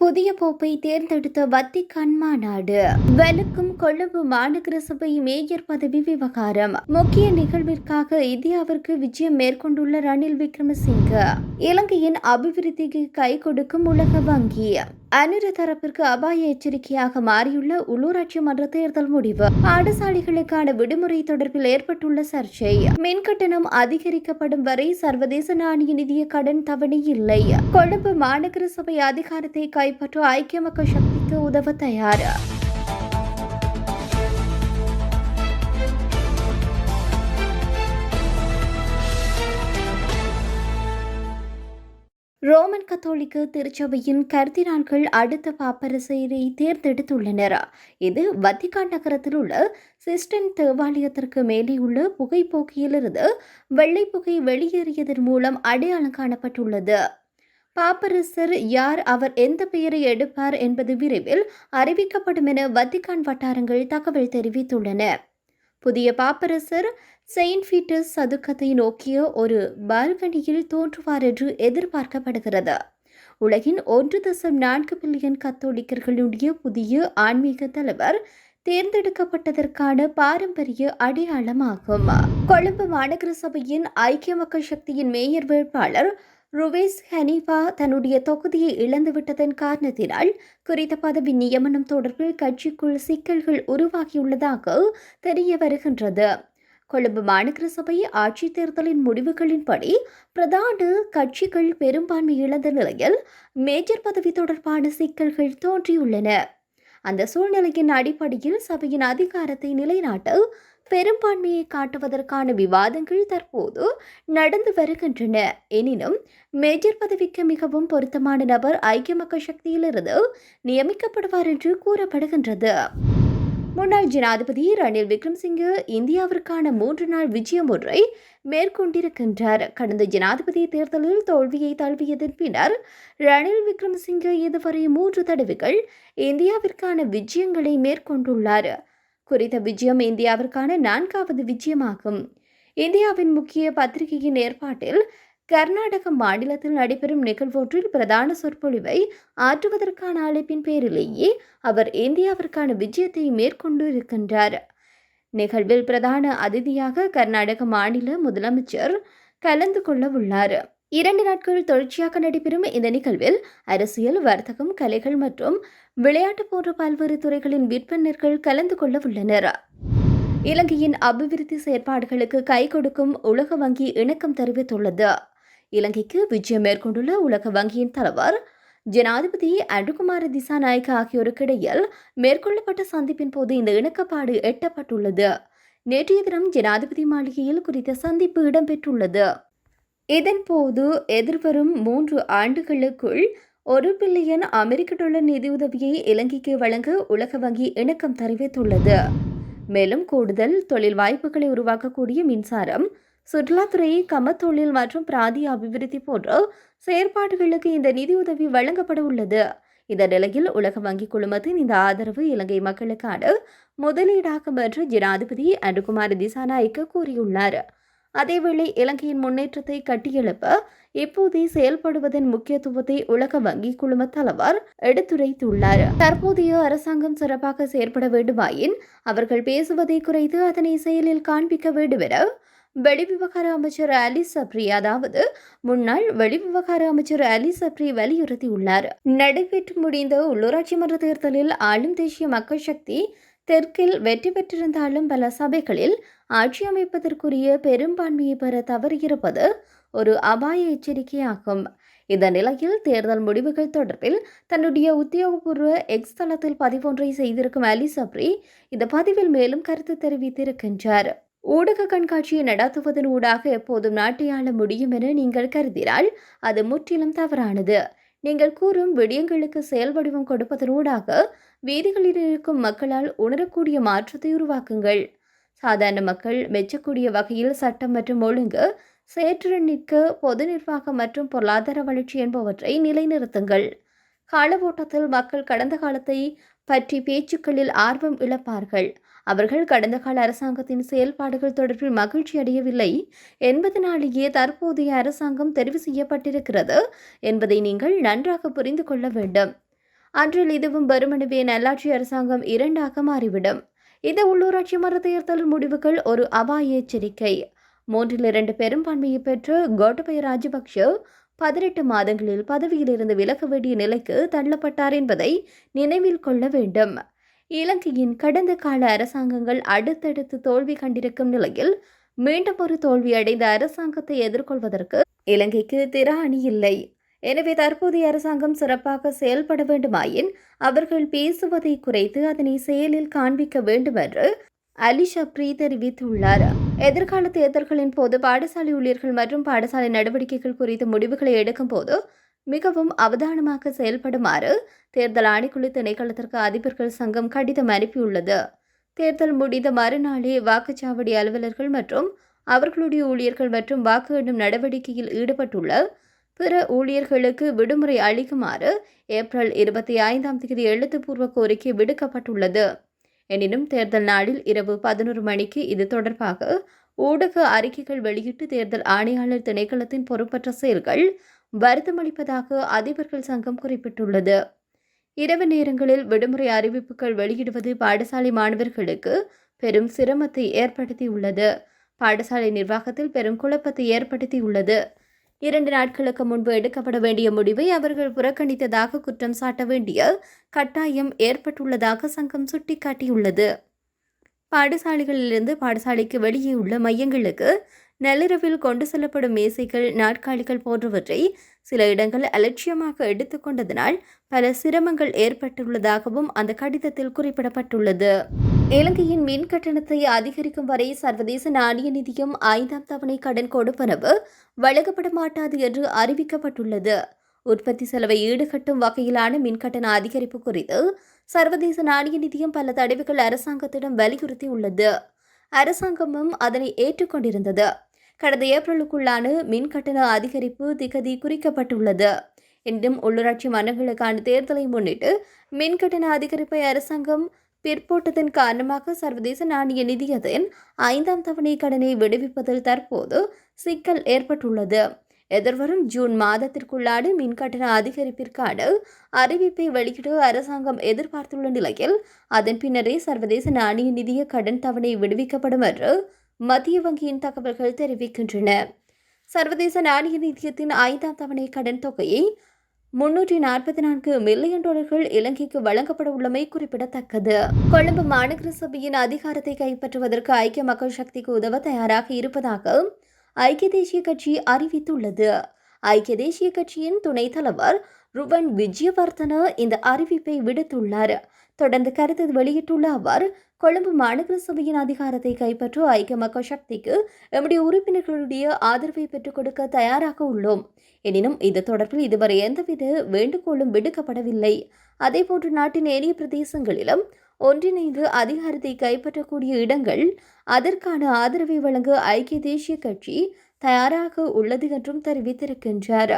புதிய போப்பை தேர்ந்தெடுத்த வத்திக்கான் மாநாடு வெலுக்கும் கொழும்பு மாநகர சபை மேயர் பதவி விவகாரம். முக்கிய நிகழ்விற்காக இந்தியாவிற்கு விஜயம் மேற்கொண்டுள்ள ரணில் விக்ரமசிங்க. இலங்கையின் அபிவிருத்திக்கு கை கொடுக்கும் உலக வங்கி. அனிரு தரப்பிற்கு அபாய எச்சரிக்கையாக மாறியுள்ள உள்ளூராட்சி மன்ற தேர்தல் முடிவு. பாடசாலைகளுக்கான விடுமுறை தொடர்பில் ஏற்பட்டுள்ள சர்ச்சை. மின் கட்டணம் அதிகரிக்கப்படும் வரை சர்வதேச நாணய நிதிய கடன் தவணை இல்லை. கொழும்பு மாநகர சபை அதிகாரத்தை கைப்பற்ற ஐக்கிய மக்கள் சக்திக்கு உதவ தயார். ரோமன் கத்தோலிக்க திருச்சபையின் கர்தினான்கள் அடுத்த பாப்பரசரை தேர்ந்தெடுத்துள்ளனர். இது வத்திகான் நகரத்தில் உள்ள சிஸ்டன் தேவாலயத்திற்கு மேலே உள்ள புகைப்போக்கியிலிருந்து வெள்ளை புகை வெளியேறியதன் மூலம் அடையாளம் காணப்பட்டுள்ளது. பாப்பரசர் யார் அவர் எந்த பெயரை எடுப்பார் என்பது விரைவில் அறிவிக்கப்படும் என வத்திகான் வட்டாரங்கள் தகவல் தெரிவித்துள்ளன. புதிய பாப்பரசர் செயின்ட் பீட்டர்ஸ் சதுக்கத்தை நோக்கிய ஒரு பால்கனியில் தோன்றுவார் என்று எதிர்பார்க்கப்படுகிறது. உலகின் ஒன்று தசம் நான்கு பில்லியன் கத்தோலிக்கர்களுடைய புதிய ஆன்மீக தலைவர் தேர்ந்தெடுக்கப்பட்டதற்கான பாரம்பரிய அடையாளமாகும். கொழும்பு மாநகர சபையின் ஐக்கிய மக்கள் சக்தியின் மேயர் வேட்பாளர் ருவேஸ் ஹனீஃபா தன்னுடைய தொகுதியை இழந்துவிட்டதன் காரணத்தினால் குறித்த பதவி நியமனம் தொடர்பில் கட்சிக்குள் சிக்கல்கள் உருவாகியுள்ளதாக தெரிய வருகின்றது. கொழும்பு மாநகர சபை ஆட்சித் தேர்தலின் முடிவுகளின்படி பிரதான கட்சிகள் பெரும்பான்மை இழந்த நிலையில் மேஜர் பதவி தொடர்பான சிக்கல்கள் தோன்றியுள்ளன. அந்த சூழ்நிலையின் அடிப்படையில் சபையின் அதிகாரத்தை நிலைநாட்ட பெரும்பான்மையை காட்டுவதற்கான விவாதங்கள் தற்போது நடந்து வருகின்றன. எனினும் மேஜர் பதவிக்கு மிகவும் பொருத்தமான நபர் ஐக்கிய மக்கள் சக்தியிலிருந்து நியமிக்கப்படுவார் என்று கூறப்படுகின்றது. முன்னாள் ஜனாதிபதி ரணில் விக்ரம்சிங்கே இந்தியாவிற்கான மூன்று நாள் விஜயம் ஒன்றை மேற்கொண்டிருக்கின்றார். கடந்த ஜனாதிபதி தேர்தலில் தோல்வியை தழுவியதன் பின்னர் ரணில் விக்ரமசிங்கே இதுவரை மூன்று தடவைகள் இந்தியாவிற்கான விஜயங்களை மேற்கொண்டுள்ளார். குறித்த விஜயம் இந்தியாவிற்கான நான்காவது விஜயமாகும். இந்தியாவின் முக்கிய பத்திரிகையின் ஏற்பாட்டில் கர்நாடக மாநிலத்தில் நடைபெறும் நிகழ்வொன்றில் பிரதான சொற்பொழிவை ஆற்றுவதற்கான அழைப்பின் பேரிலேயே அவர் இந்தியாவிற்கான விஜயத்தை மேற்கொண்டு இருக்கின்றார். நிகழ்வில் பிரதான அதிதியாக கர்நாடக மாநில முதலமைச்சர் கலந்து கொள்ள உள்ளார். இரண்டு நாட்கள் தொடர்ச்சியாக நடைபெறும் இந்த நிகழ்வில் அரசியல் வர்த்தகம் கலைகள் மற்றும் விளையாட்டு போன்ற பல்வேறு துறைகளின் விற்பனர்கள் கலந்து கொள்ள உள்ளனர். இலங்கையின் அபிவிருத்தி செயற்பாடுகளுக்கு கை கொடுக்கும் உலக வங்கி இணக்கம் தெரிவித்துள்ளது. இலங்கைக்கு விஜயம் மேற்கொண்டுள்ள உலக வங்கியின் தலைவர் ஜனாதிபதி அனுகுமார திசாநாயக் ஆகியோருக்கு இடையில் மேற்கொள்ளப்பட்ட சந்திப்பின் போது இந்த இணக்கப்பாடு எட்டப்பட்டுள்ளது. நேற்றைய தினம் ஜனாதிபதி மாளிகையில் குறித்த சந்திப்பு இடம்பெற்றுள்ளது. இதன்போது எதிர்வரும் மூன்று ஆண்டுகளுக்குள் ஒரு பில்லியன் அமெரிக்க டாலர் நிதியுதவியை இலங்கைக்கு வழங்க உலக வங்கி இணக்கம் தெரிவித்துள்ளது. மேலும் கூடுதல் தொழில் வாய்ப்புகளை உருவாக்கக்கூடிய மின்சாரம் சுற்றுலாத்துறை கமத்தொழில் மற்றும் பிராந்திய அபிவிருத்தி போன்ற செயற்பாடுகளுக்கு இந்த நிதியுதவி வழங்கப்பட உள்ளது. இந்த நிலையில் உலக வங்கி குழுமத்தின் இந்த ஆதரவு இலங்கை மக்களுக்கான முதலீடாகும் என்று ஜனாதிபதி அனுகுமார் திசாநாயக்க கூறியுள்ளார். அதேவேளை இலங்கையின் முன்னேற்றத்தை கட்டியெழுப்ப இப்போதே செயல்படுவதன் முக்கியத்துவத்தை உலக வங்கி குழும தலைவர் எடுத்துரைத்துள்ளார். தற்போதைய அரசாங்கம் சிறப்பாக செயற்பட வேண்டுமாயின் அவர்கள் பேசுவதை குறைத்து அதனை செயலில் காண்பிக்க வேண்டும் என வெளிவிவகார அமைச்சர் அலி சப்ரி அதாவது முன்னாள் வெளிவிவகார அமைச்சர் அலி சப்ரி வலியுறுத்தியுள்ளார். நடைபெற்று முடிந்த உள்ளூராட்சி மன்ற தேர்தலில் ஆளும் தேசிய மக்கள் சக்தி தெற்கில் வெற்றி பெற்றிருந்தாலும் பல சபைகளில் ஆட்சி அமைப்பதற்குரிய பெரும்பான்மையை பெற தவறியிருப்பது ஒரு அபாய எச்சரிக்கையாகும். இந்த நிலையில் தேர்தல் முடிவுகள் தொடர்பில் தன்னுடைய உத்தியோகபூர்வ எக்ஸ் தளத்தில் பதிவொன்றை செய்திருக்கும் அலி சப்ரி இந்த பதிவில் மேலும் கருத்து தெரிவித்திருக்கின்றார். ஊடக கண்காட்சியை நடத்துவதன் ஊடாக எப்போதும் நாட்டை ஆள முடியும் என நீங்கள் கருதினால் அது முற்றிலும் தவறானது. நீங்கள் கூறும் விடயங்களுக்கு செயல் வடிவம் கொடுப்பதனூடாக வீதிகளில் இருக்கும் மக்களால் உணரக்கூடிய மாற்றத்தை உருவாக்குங்கள். சாதாரண மக்கள் மெச்சக்கூடிய வகையில் சட்டம் மற்றும் ஒழுங்கு செயற்றுடன் நிற்க பொது நிர்வாகம் மற்றும் பொருளாதார வளர்ச்சி என்பவற்றை நிலைநிறுத்துங்கள். காலவோட்டத்தில் மக்கள் கடந்த காலத்தை பற்றி பேச்சுக்களில் ஆர்வம் இழப்பார்கள். அவர்கள் கடந்த கால அரசாங்கத்தின் செயல்பாடுகள் தொடர்பில் மகிழ்ச்சி அடையவில்லை. என்பதனாலேயே தற்போதைய அரசாங்கம் தெரிவு செய்யப்பட்டிருக்கிறது என்பதை நீங்கள் நன்றாக புரிந்து கொள்ள வேண்டும். அன்றில் இதுவும் வருமெனவே நல்லாட்சி அரசாங்கம் இரண்டாக மாறிவிடும். இந்த உள்ளூராட்சி மன்ற தேர்தல் முடிவுகள் ஒரு அபாய எச்சரிக்கை. மூன்றில் இரண்டு பெரும்பான்மையை பெற்று கோட்டபய ராஜபக்ஷ பதினெட்டு மாதங்களில் பதவியிலிருந்து விலக வேண்டிய நிலைக்கு தள்ளப்பட்டார் என்பதை நினைவில் கொள்ள வேண்டும். இலங்கையின் கடந்த கால அரசாங்கங்கள் அடுத்தடுத்து தோல்வி கண்டிருக்கும் நிலையில் மீண்டும் ஒரு தோல்வியடைந்த அரசாங்கத்தை எதிர்கொள்வதற்கு இலங்கைக்கு திற அணி இல்லை. எனவே தற்போதைய அரசாங்கம் சிறப்பாக செயல்பட வேண்டுமாயின் அவர்கள் பேசுவதை குறைத்து அதனை செயலில் காண்பிக்க வேண்டும் என்று அலி ஷப்ரி தெரிவித்துள்ளார். எதிர்கால தேர்தல்களின் போது பாடசாலை ஊழியர்கள் மற்றும் பாடசாலை நடவடிக்கைகள் குறித்த முடிவுகளை எடுக்கும் போது மிகவும் அவதானமாக செயல்படுமாறு தேர்தல் ஆணைக்குழு திணைக்களத்திற்கு அதிபர்கள் சங்கம் கடிதம் அனுப்பியுள்ளது. தேர்தல் முடிந்த மறுநாளே வாக்குச்சாவடி அலுவலர்கள் மற்றும் அவர்களுடைய ஊழியர்கள் மற்றும் வாக்கு எண்ணும் நடவடிக்கையில் ஈடுபட்டுள்ள பிற ஊழியர்களுக்கு விடுமுறை அளிக்குமாறு ஏப்ரல் இருபத்தி ஐந்தாம் தேதி எழுத்துப்பூர்வ கோரிக்கை விடுக்கப்பட்டுள்ளது. எனினும் தேர்தல் நாளில் இரவு பதினோரு மணிக்கு இது தொடர்பாக ஊடக அறிக்கைகள் வெளியிட்டு தேர்தல் ஆணையாளர் திணைக்களத்தின் பொறுப்பற்ற செயல்கள் வருத்தமளிப்பதாக அதிபர்கள் சங்கம் குறிப்பிட்டுள்ளது. இரவு நேரங்களில் விடுமுறை அறிவிப்புகள் வெளியிடுவது பாடசாலை மாணவர்களுக்கு பெரும் சிரமத்தை ஏற்படுத்தியுள்ளது. பாடசாலை நிர்வாகத்தில் பெரும் குழப்பத்தை ஏற்படுத்தியுள்ளது. இரண்டு நாட்களுக்கு முன்பு எடுக்கப்பட வேண்டிய முடிவை அவர்கள் புறக்கணித்ததாக குற்றம் சாட்ட வேண்டிய கட்டாயம் ஏற்பட்டுள்ளதாக சங்கம் சுட்டிக்காட்டியுள்ளது. பாடசாலைகளிலிருந்து பாடசாலைக்கு வெளியே உள்ள மையங்களுக்கு நள்ளிரவில் கொண்டு செல்லப்படும் மேசைகள் நாற்காலிகள் போன்றவற்றை சில இடங்கள் அலட்சியமாக எடுத்துக்கொண்டதனால் பல சிரமங்கள் ஏற்பட்டுள்ளதாகவும் அந்த கடிதத்தில் குறிப்பிடப்பட்டுள்ளது. இலங்கையின் மின் கட்டணத்தை அதிகரிக்கும் வரை சர்வதேச நாணய நிதியம் ஐந்தாம் தவணை கடன் கொடுப்பனவு வழங்கப்பட மாட்டாது என்று அறிவிக்கப்பட்டுள்ளது. உற்பத்தி செலவை ஈடுகட்டும் வகையிலான மின்கட்டண அதிகரிப்பு குறித்து சர்வதேச நாணய நிதியம் பல தடவைகள் அரசாங்கத்திடம் வலியுறுத்தியுள்ளது. அரசாங்கமும் அதனை ஏற்றுக்கொண்டிருந்தது. கடந்த ஏப்ரலுக்குள்ளான மின் கட்டண அதிகரிப்பு திகதி குறிக்கப்பட்டுள்ளது. என்றும் உள்ளூராட்சி மன்றங்களுக்கான தேர்தலை முன்னிட்டு மின் கட்டண அதிகரிப்பை அரசாங்கம் பிற்போட்டதன் காரணமாக சர்வதேச நாணய நிதியத்தின் ஐந்தாம் தவணை கடனை விடுவிப்பதில் தற்போது சிக்கல் ஏற்பட்டுள்ளது. எதிர்வரும் ஜூன் மாதத்திற்குள்ளான மின் கட்டண அதிகரிப்பிற்கான அறிவிப்பை வெளியிட அரசாங்கம் எதிர்பார்த்துள்ள நிலையில் அதன் பின்னரே சர்வதேச நாணய நிதிய கடன் தவணை விடுவிக்கப்படும் என்று மத்திய வங்கியின் தகவல்கள் தெரிவிக்கின்றன. சர்வதேச நாணய நிதியத்தின் ஐந்தாம் தவணை கடன் தொகையை முன்னூற்றி நாற்பத்தி நான்கு மில்லியன் டாலர்கள் இலங்கைக்கு வழங்கப்பட உள்ளமை குறிப்பிடத்தக்கது. கொழும்பு மாநகர சபையின் அதிகாரத்தை கைப்பற்றுவதற்கு ஐக்கிய மக்கள் சக்திக்கு உதவ தயாராக இருப்பதாக ஐக்கிய தேசிய கட்சி அறிவித்துள்ளது. ஐக்கிய தேசிய கட்சியின் துணைத் தலைவர் ருவன் விஜயவர்தன இந்த அறிவிப்பை விடுத்துள்ளார். தொடர்ந்து கருத்து வெளியிட்டுள்ள அவர் கொழும்பு மாநகர சபையின் அதிகாரத்தை கைப்பற்ற ஐக்கிய மக்கள் சக்திக்கு எம்முடைய உறுப்பினர்களுடைய ஆதரவை பெற்றுக் கொடுக்க தயாராக உள்ளோம். எனினும் இது தொடர்பில் இதுவரை எந்தவித வேண்டுகோளும் விடுக்கப்படவில்லை. அதேபோன்று நாட்டின் ஏனைய பிரதேசங்களிலும் ஒன்றிணைந்து அதிகாரத்தை கைப்பற்றக்கூடிய இடங்கள் அதற்கான ஆதரவை வழங்க ஐக்கிய தேசிய கட்சி தயாராக உள்ளது என்றும் தெரிவித்திருக்கின்றார்.